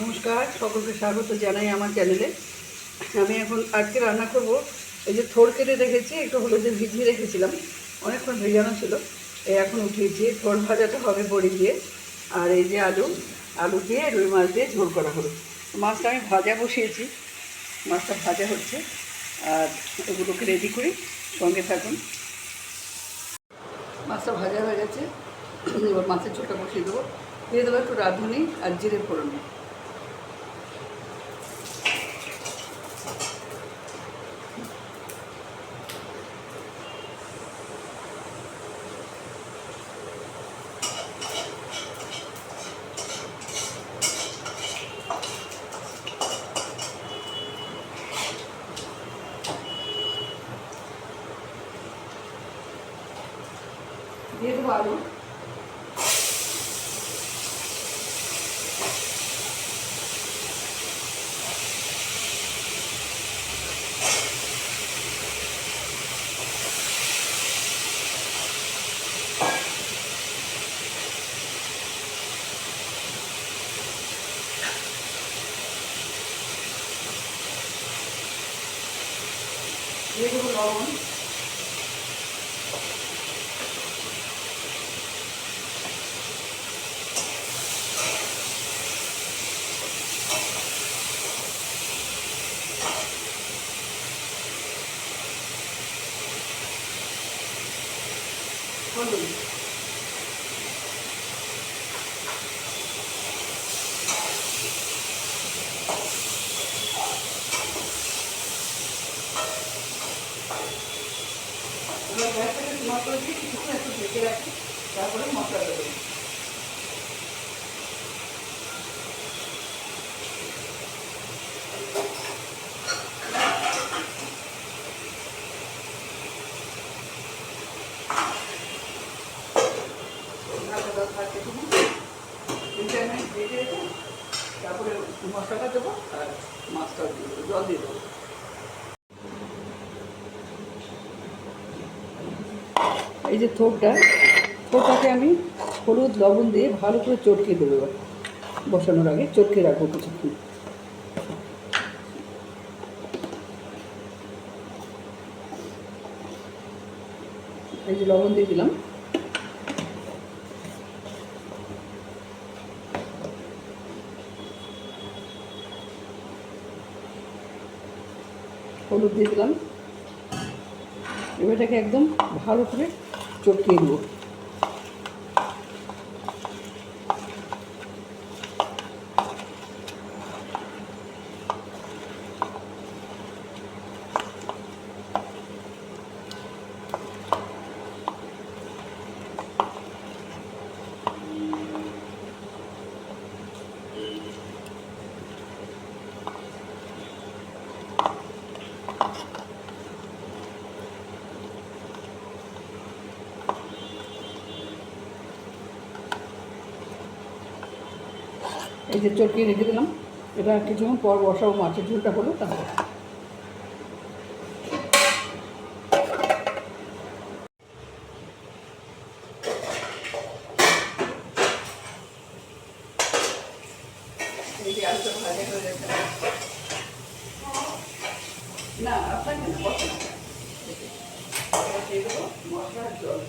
নমস্কার, সকলকে স্বাগত জানাই আমার চ্যানেলে আমি এখন আজকে রান্না করব, এই যে থোর কেটে রেখেছি, একটু হলুদে ভিজিয়ে রেখেছিলাম, অনেকক্ষণ ভেজানো ছিল। এই এখন উঠিয়েছি থোর ভাজাটা হবে বড়ি দিয়ে, আর এই যে আলু আলু দিয়ে রুই মাছ দিয়ে ঝোল করা হলো। মাছটা আমি ভাজা বসিয়েছি, মাছটা ভাজা হচ্ছে, আর ওগুলোকে রেডি করি, সঙ্গে থাকুন। মাছটা ভাজা হয়ে গেছে, এবার মাছের ঝোলটা বসিয়ে দেবো। দিয়ে দেবো একটু রাঁধুনি আর জিরে ফোড়ন। দিয়ে দেবো আলু দিয়ে দেবো লবণ হলুদ এবার গ্যাসটাকে মশলা দিয়ে কিছুক্ষণ একটু ঢেকে রাখি তারপরে মশলা দেবো। তারপরে মশলাটা দেবো আর মাছটাও দিয়ে দেবো, জল দিয়ে দেবো। এই যে থোকটা, থোকটাকে আমি হলুদ লবণ দিয়ে ভালো করে চটকে দেবো এবার, বসানোর আগে, চটকে রাখব কিছুক্ষণ। এই যে লবণ দিয়ে দিলাম। হলুদ দিয়ে দিলাম। এবার এটাকে একদম ভালো করে চটকিয়ে দেবো এই যে চটকিয়ে রেখে দিলাম। এটা কিছুক্ষণ পর বসাবো মাছের ঝোলটা হলো তাহলে এই যে আলুটা ভাজা হয়ে গেছে না আপনাকে না বসে না এবার দিয়ে দেবো মশলার জল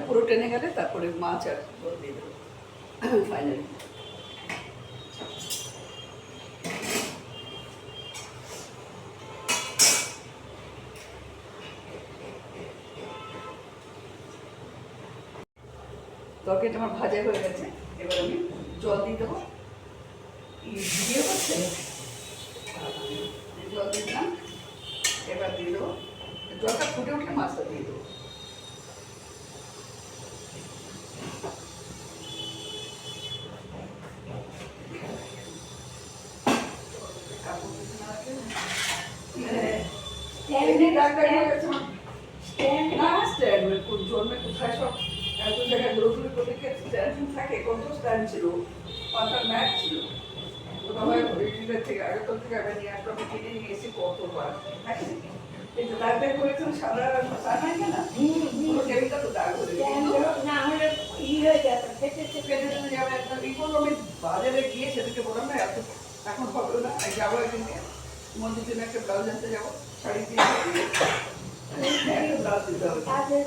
এই পুরো টেনে গেলে তারপরে মাছ আর দিয়ে ফাইনালি তরকারিটা আমার ভাজা হয়ে গেছে। এবার আমি জল দিয়ে দেবো। ভিডিও করছে জল দিয়ে দিলাম। এবার দিয়ে দেবো। জলটা ফুটে উঠলে মাছটা দিয়ে দেবো এমনি ডাক্তার বলেছে, স্ট্যান্ড না স্ট্যান্ড কোন সব এত জায়গায় দৌড়দৌড়ি করতে গিয়ে থাকে কত স্ট্যান্ড ছিল পাতার ম্যাট ছিল। ওটা থেকে আগে থেকে আগে নিয়ে আসলাম কিনে নিয়ে এসে কতবার কিন্তু ডাক্তার করেছেন সাদা সাদা না? পুরো টেবিলটা তো দাগ করে না হলে ই হয়ে যেত ফেটে ফেটে। যাবে একটা ই করব আমি বাজারে গিয়ে সেদিকে বললাম না এত এখন হবে না যাব একদিন মন্দির জন্য একটা ব্লাউজ আনতে যাব শাড়ি দিয়ে তাদের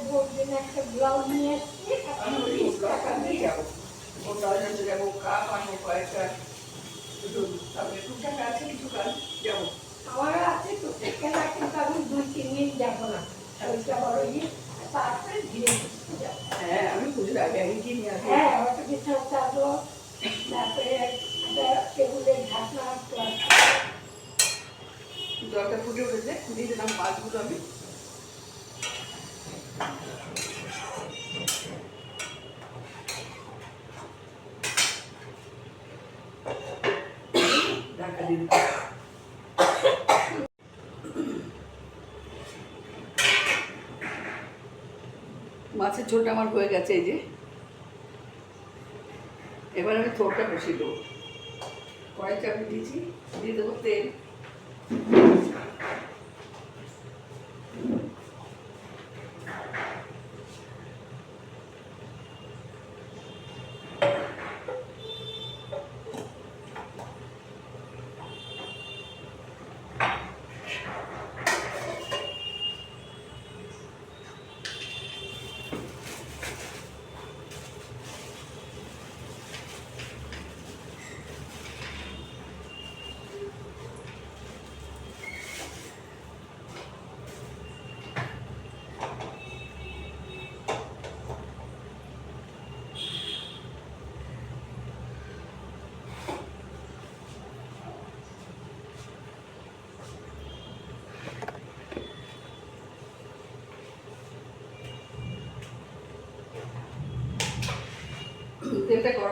হ্যাঁ আমি পুজোর আগে হ্যাঁ ওটা বিছানা তারপরে একটা টেবিলের ঢাকনা জলটা ফুটে উঠেছে, দিয়ে দিলাম মাছগুলো আমি। মাছের ঝোলটা আমার হয়ে গেছে এই যে। এবার আমি থোরটা বসিয়ে দেবো। কড়াই চাপে দিয়েছি, দিয়ে দেবো তেল।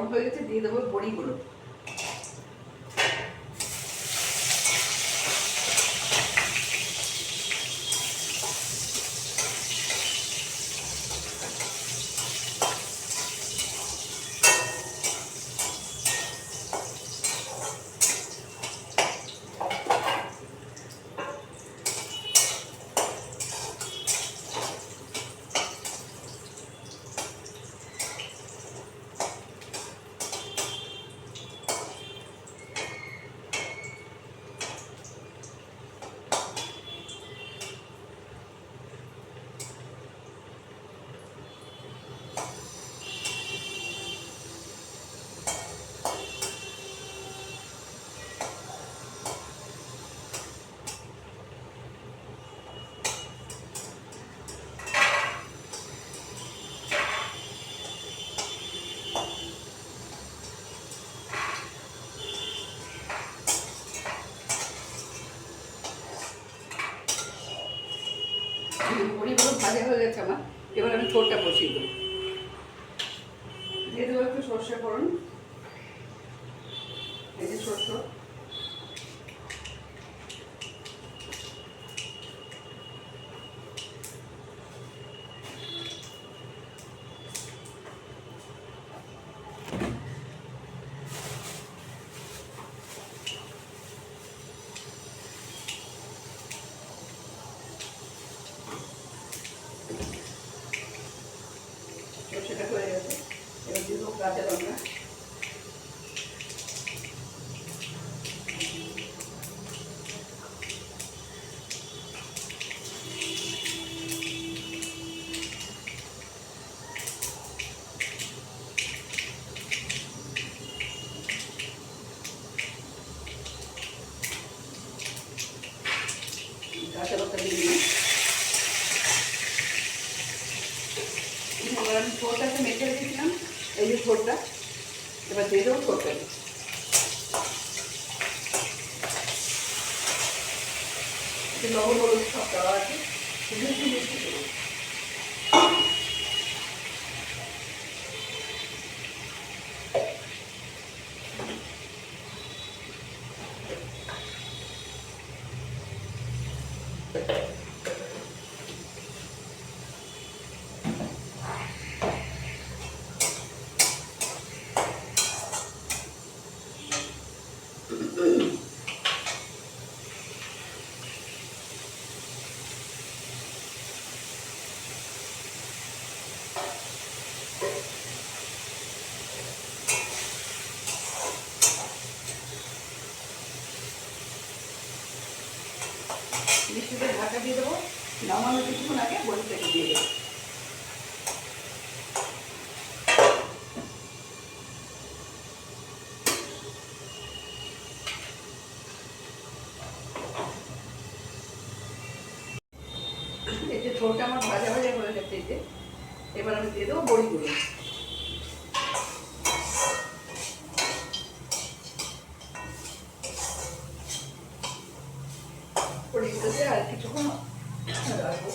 তেলটা গরম হয়ে গেছে দিয়ে দেবো বড়িগুলো বড়িগুলো ভাজা হয়ে গেছে আমার এবার আমি ছোটটা বসিয়ে দেবো একটু সর্ষে ফোড়ন এই যে সর্ষে সর্ষেটা হয়ে গেছে। এবার দেবো কাঁচা লঙ্কা কাঁচা লঙ্কা দিয়ে দিলাম এবার আমি ঠোঁটটাকে মেখে রেখেছিলাম এই যে ঠোঁটটা এবার দিয়ে দেবো ঠোঁটটাকে একটু লবণ হলুদ সব দেওয়া আছে শুধু একটু মিষ্টি দেবো মিষ্টিতে ঢাকা দিয়ে দেবো নামানোর কিছুক্ষণ আগে বড়িটাকে দিয়ে দেবো যে ঠোঁটটা আমার ভাজা ভাজা হয়ে গেছে এবার আমি দিয়ে দেবো বড়িগুলো বড়িগুলোতে আর কিছুক্ষণ রাখব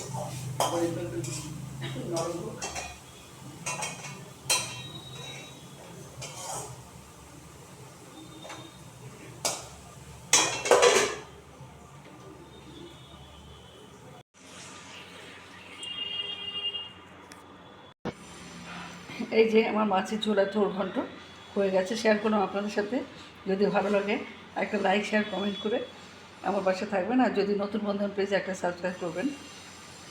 একটু নরম হোক এই যে আমার মাছের ঝোলা ঝোল ঘন্ট হয়ে গেছে শেয়ার করলাম আপনাদের সাথে। যদি ভালো লাগে, একটা লাইক শেয়ার কমেন্ট করে আমার পাশে থাকবেন। আর যদি নতুন বন্ধন পেজে একটা সাবস্ক্রাইব করবেন।